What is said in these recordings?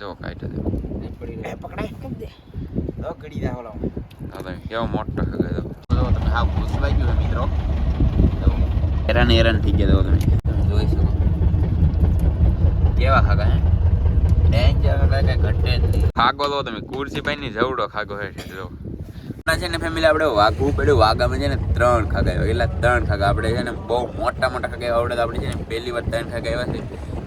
જો પકડાય. તો ગડી ઓલા તમે કેવો મોટો ખગો તો જો તમે હાવ ઘૂસવાઈ ગયું મિત્રો. હેરાન હેરાન થઈ ગયા તમે. તમે જોઈ શકો. કેવા ખાગા હે? ડેન્જર કઈ ઘટે જ નહીં. ખાગો તો તમે કુરસી પાઈની જવડો ખાગો હે જો ના છે ને ફેમિલી આપણે વાઘું પડ્યું. વાઘામાં છે ને ત્રણ ખાગા આવ્યા એટલા ત્રણ ખાગા આપણે છે ને બહુ મોટા મોટા ખાગા આવડે આપણે છે ને પહેલી વાર ત્રણ ખાગા આવ્યા છે.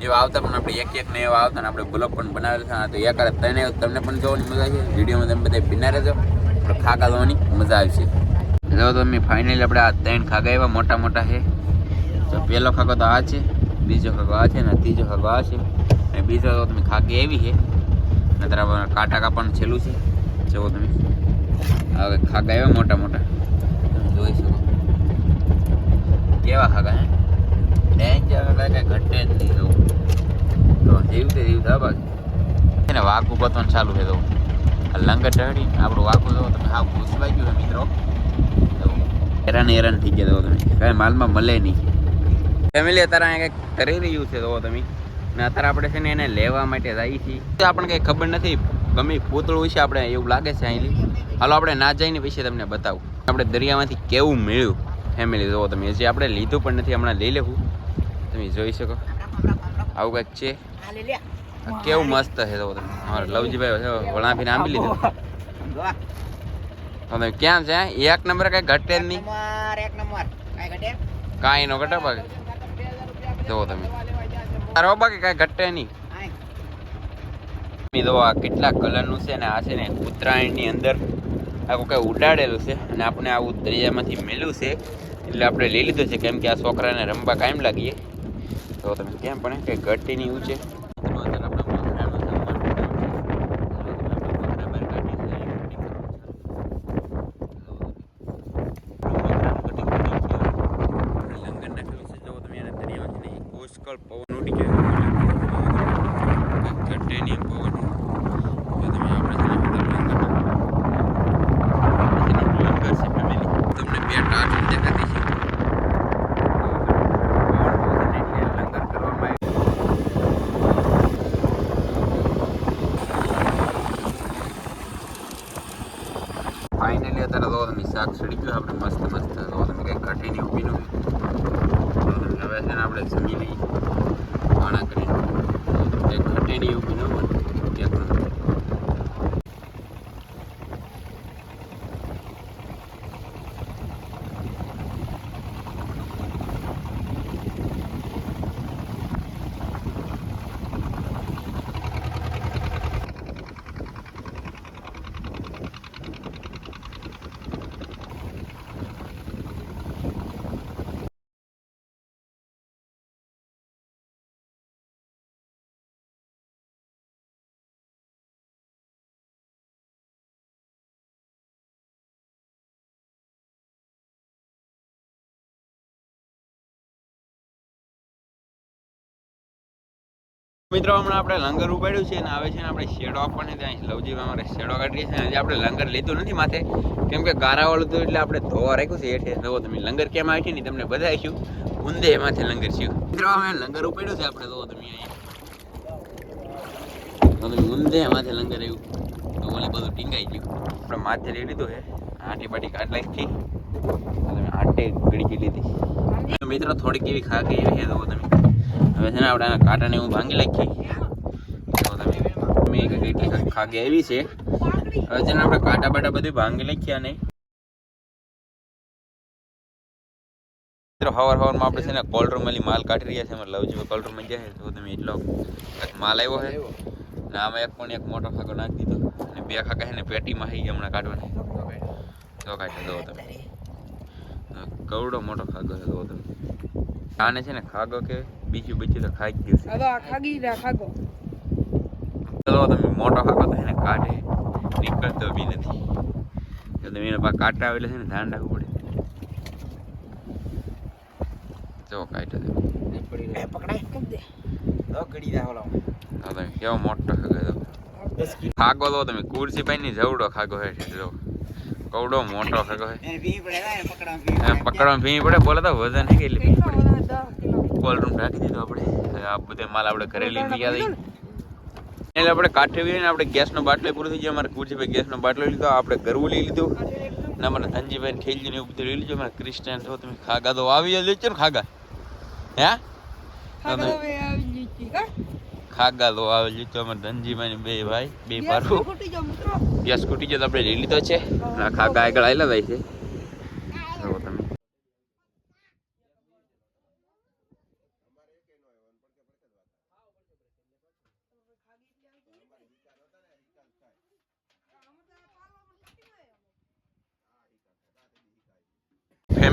એવા આવતા પણ આપણે એક એક ને એવા આવતા ને આપણે બ્લોક પણ બનાવેલ છે. તો એક વાર ત્રણ તમને પણ જોવાની મજા છે. વિડીયોમાં તમે બધા બિના રહેજો. આપણે ખાગા જોવાની મજા આવશે. જો તમે ફાઇનલી આપણે આ ત્રણ ખાગા એવા મોટા મોટા છે. તો પહેલો ખાગો તો આ છે, બીજો ખાગો આ છે ને ત્રીજો ખાગો આ છે. અને બીજો તો તમે ખાગી એવી છે. નતર કાંટા કાપવાનું છેલ્લું છે. જુઓ તમે. હવે ખાગા એવા મોટા મોટા. જોઈ શકો. કેવા ખાગા, હે? ડેન્જર ખાગા ઘટે જ નહીં જવું તો જીવતે તે જેવું થા બાકી એને વાઘું બતવાનું ચાલુ છે તો. આ લંગર ચડી આપણું વાઘું જો તમે હા ઘૂસવાઈ ગયું મિત્રો. હેરાન હેરાન થઈ ગયા તો તમે. કાંઈ માલમાં મળે નહીં. ફેમિલી અત્યારે અહીંયા કંઈક કરી રહ્યું છે તો તમે. ને અત્યારે આપણે છે ને એને લેવા માટે જઈએ છીએ. તો આપણને કંઈ ખબર નથી, ગમે પૂતળું છે આપણે એવું લાગે છે અહીં હાલો આપણે ના જઈને પછી તમને બતાવું. આપણે દરિયામાંથી કેવું મળ્યું? ફેમિલી જોવો તમે હજી આપણે લીધું પણ નથી હમણાં લઈ લેવું. તમે જોઈ શકો. આવું કંઈક છે. કેવું મસ્ત છે તો તમે. અમારે લવજીભાઈ વણાપીને આંબી લીધું. તમે ક્યાં છે? એક નંબર કઈ ઘટે નહીં. નંબર એક નંબર કાંઈ નો ઘટે બાકી. જોવો તમે. તારો બાકી કાંઈ ઘટે નહીં. મિત્રો આ કેટલા કલરનું છે ને આ છે ને ઉત્તરાયણની અંદર આખું કંઈ ઉડાડેલું છે અને આપણે આવું દરિયામાંથી મેલું છે. એટલે આપણે લઈ લીધું છે કેમ કે આ છોકરાને રમવા કાયમ લાગીએ. તો તમે કેમ પણ કંઈ ઘટી નહીં ઊંચે પવન ઉડી ગયો ઘટે નહીં પવન તો તમે આપણે છે ને બધા લંગર લંગર છે ફેમિલી તમને બે ટાટ દેખાતી છે લંગર કરવામાં ફાઇનલી અત્યારે તો તમે શાક સડી ગયું આપણે મસ્ત મસ્ત તો તમે કંઈ નહીં ઊભી નું. હવે છે ને આપણે જમી લઈએ માણા કરીને. કંઈ ઘટે નહીં ઊભી ન હોય એક નંબર મિત્રો હમણાં આપણે લંગર ઉપાડ્યું છે અને આવે છે ને આપણે શેડો આપવાને ત્યાં લવજી અમારે શેડો કાઢીએ છીએ હજી આપણે લંગર લીધું નથી માથે. કેમ કે ગારાવાળું હતું એટલે આપણે ધોવા રાખ્યું છે એઠે જુઓ તમે લંગર કેમ આવે છે ને તમને બધાઈશું ઊંધે એમાંથી લંગર છે. મિત્રો અમે લંગર ઉપાડ્યું છે આપણે. જુઓ તમે અહીંયા તમે ઊંધે એમાંથી લંગર આવ્યું તો ઓલી બધું ટીંગાઈ ગયું. આપણે માથે લઈ લીધું છે. આટી બાટી કાઢ નાખી. તમે આટે ગળકી લીધી. મિત્રો થોડીક એવી ખાકી એવી છે જુઓ તમે હવે છે ને આપણે આના કાંટાને હું ભાંગી લખી તો તમે એટલી ખાગી આવી છે. હવે છે ને આપણે કાંટા બાટા બધું ભાંગી લખ્યા નહીં મિત્રો હવાર હવારમાં આપણે છે ને કોલ્ડ રૂમમાંથી માલ કાઢી રહ્યા છે મતલબ લવજી કોલ્ડ રૂમમાં ગયા છે તો તમે એટલો માલ આવ્યો છે. ને આમાં એક પણ એક મોટો ખાગો નાખી દીધો. અને બે ખાગા છે ને પેટીમાં આવી ગયા હમણાં કાઢવાના. તો કાઢી દો તમે કવડો મોટો ખાગો છે તો તમે આને છે ને ખાગો કે બીજું બીજું તો ખાઈ ગયું છે. હવે આ ખાગી રહ્યા ખાગો. ચલો તમે મોટો ખાગો તો એને કાઢે. નીકળતો બી નથી. તો તમે એના પાસે કાંટા આવે છે ને ધ્યાન રાખવું પડે. જો પકડાય દે. ગડી ઓલા તમે કેવો મોટો ખાગો તો. ખાગો તો તમે કુરસી પાઈની જવડો ખાગો હે જો. કવડો મોટો ખાગો હે એને ભી પડે પડે. બોલે તો વજન કેટલા પડે? બધા દસ કિલો કોલ્ડ રૂમ રાખી દીધો આપણે. આ બધે માલ આપણે ઘરે લઈને ગયા જઈએ એટલે આપણે કાઠે વીને આપણે ગેસનો બાટલો પૂરો થઈ ગયો અમારે કુરજીભાઈ ગેસનો બાટલો લીધો આપણે ગરવું લઈ લીધું. ને અમારે ધનજીભાઈ ખેલજીને એવું બધું લઈ લીધું. અમારે ક્રિસ્ટિયન છો તમે ખાગા તો આવી જ લેજો ને ખાગા. હે? અમે ખાગા તો આવી લીધો. અમારે ધનજીભાઈ બે ભાઈ બે પારું ગેસ ખૂટી ગયો તો આપણે લઈ લીધો છે. ખાગા આગળ આવેલા ભાઈ છે જુઓ તમે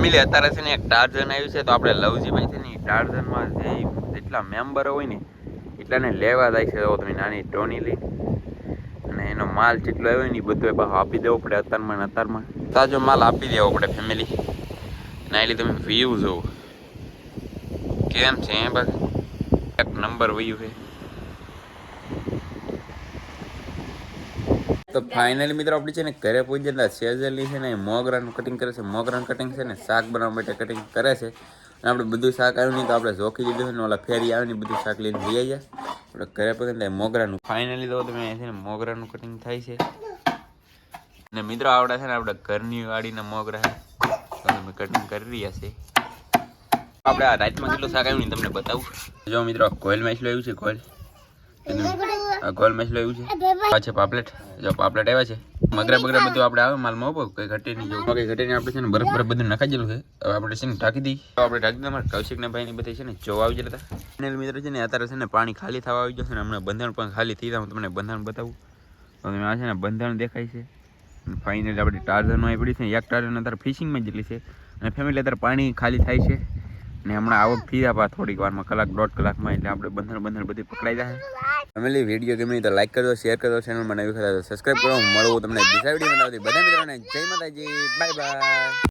ફેમિલી અત્યારે છે ને એક ટાર્ઝન આવ્યું છે, તો આપણે લવજીભાઈ છે ને એ ટાર્ઝનમાં જે જેટલા મેમ્બરો હોય ને, એટલાને લેવા જાય છે. તમે નાની ટોની લઈ અને એનો માલ જેટલો આવ્યો ને એ બધો પાછો આપી દેવો પડે અત્યારમાં ને અત્યારમાં. તાજો માલ આપી દેવો પડે ફેમિલી ના એટલે તમે વ્યૂ જોવો. કેમ છે એ બસ એક નંબર વયું છે. તો ફાઇનલી મિત્રો આપણી છે ને ઘરે પહોંચી જતા સેજલની છે ને, મોગરાનું કટિંગ કરે છે, મોગરાનું કટિંગ છે ને, શાક બનાવવા માટે કટિંગ કરે છે. અને આપણે બધું શાક આવ્યું નહીં તો આપણે ઝોકી દીધું ને, ઓલા ફેરી આવે ને બધું શાક લઈને જઈ આવ્યા આપણે ઘરે પહોંચી મોગરાનું. ફાઇનલી તો તમે છે ને મોગરાનું કટિંગ થાય છે. અને મિત્રો આવડે છે ને આપણે ઘરની વાડીને મોગરા તમે કટિંગ કરી રહ્યા છે. આપણે રાતમાં કેટલું શાક આવ્યું ને તમને બતાવું. જો મિત્રો કોઈલ મેચલું આવ્યું છે કોઈલ ગોલ મેચ લઈ છે. આ છે પાપલેટ. જો પાપલેટ આવ્યા છે. મગરા બગરા બધું આપણે આવે માલમાં ઉપર કઈ ઘટે નહીં જવું. કઈ ઘટે નહીં આપણે છે ને બરફ બરફ બધું નખાઈ ગયેલું છે. હવે આપણે છે ને ઢાંકી દઈ તો આપણે ઢાંકી દઈએ. અમારે કૌશિક ને ભાઈ ની બધી છે ને જો આવી જતા હતા. મિત્રો છે ને અત્યારે છે ને પાણી ખાલી થવા આવી જશે ને હમણાં બંધારણ પણ ખાલી થઈ હું તમને બંધારણ બતાવું. તો તમે આ છે ને બંધારણ દેખાય છે. ફાઇનલી આપણે ટાર્ઝનો આવી પડી છે. એક ટાર્ઝન અત્યારે ફિશિંગમાં જેટલી છે. અને ફેમિલી અત્યારે પાણી ખાલી થાય છે. ને હમણાં આવક થઈ જાય થોડીક વારમાં, કલાક દોઢ કલાકમાં, એટલે આપણે બંધન બંધન બધી પકડાઈ જાય. ફેમિલી વીડિયો ગમે તો લાઈક કરજો શેર કરજો ચેનલમાં નવી ખરા સબસ્ક્રાઈબ કરો. મળવું તમને બીજા વીડિયો બનાવતી બધા મિત્રોને જય માતાજી બાય બાય